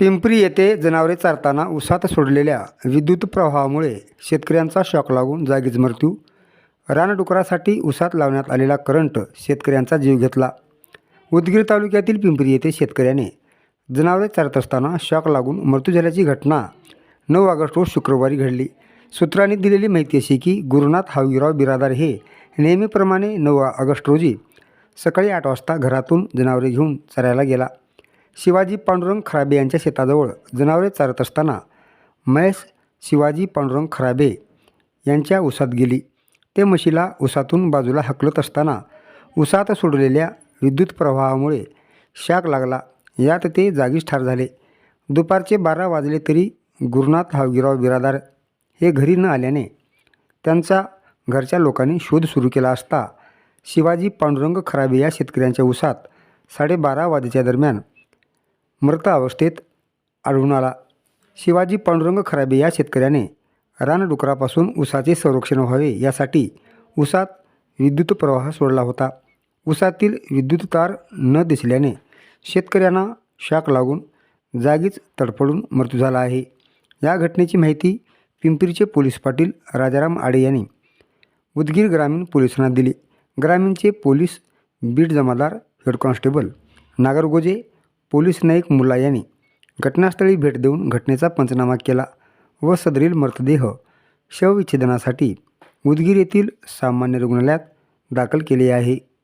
पिंपरी येथे जनावरे चारताना उसात सोडलेल्या विद्युत प्रवाहामुळे शेतकऱ्यांचा शॉक लागून जागीच मृत्यू. रानडुकरासाठी उसात लावण्यात आलेला करंट शेतकऱ्यांचा जीव घेतला. उदगीर तालुक्यातील पिंपरी येथे शेतकऱ्याने जनावरे चारत असताना शॉक लागून मृत्यू झाल्याची घटना नऊ ऑगस्ट रोज शुक्रवारी घडली. सूत्रांनी दिलेली माहिती अशी की गुरुनाथ हावीराव बिरादार हे नेहमीप्रमाणे नऊ ऑगस्ट रोजी सकाळी आठ वाजता घरातून जनावरे घेऊन चरायला गेला. शिवाजी पांडुरंग खराबे यांच्या शेताजवळ जनावरे चारत असताना महेश शिवाजी पांडुरंग खराबे यांच्या उसात गेली. ते म्हशीला उसातून बाजूला हकलत असताना उसात सोडलेल्या विद्युत प्रवाहामुळे शाक लागला. यात ते जागीच ठार झाले. दुपारचे बारा वाजले तरी गुरुनाथ हावगिराव बिरादार हे घरी न आल्याने त्यांचा घरच्या लोकांनी शोध सुरू केला असता शिवाजी पांडुरंग खराबे या शेतकऱ्यांच्या उसात साडेबारा वाजेच्या दरम्यान मृत अवस्थेत आढळून आला. शिवाजी पांडुरंग खराबे या शेतकऱ्याने रानडुकरापासून उसाचे संरक्षण व्हावे यासाठी उसात विद्युत प्रवाह सोडला होता. उसातील विद्युत तार न दिसल्याने शेतकऱ्यांना शाक लागून जागीच तडफडून मृत्यू झाला आहे. या घटनेची माहिती पिंपरीचे पोलीस पाटील राजाराम आडे यांनी उदगीर ग्रामीण पोलिसांना दिली. ग्रामीणचे पोलीस बीट जमादार head constable Nagargoje police Naik मुला यांनी घटनास्थळी भेट देऊन घटनेचा पंचनामा केला व सदरील मृतदेह शवविच्छेदनासाठी उदगीर येथील सामान्य रुग्णालयात दाखल केले आहे.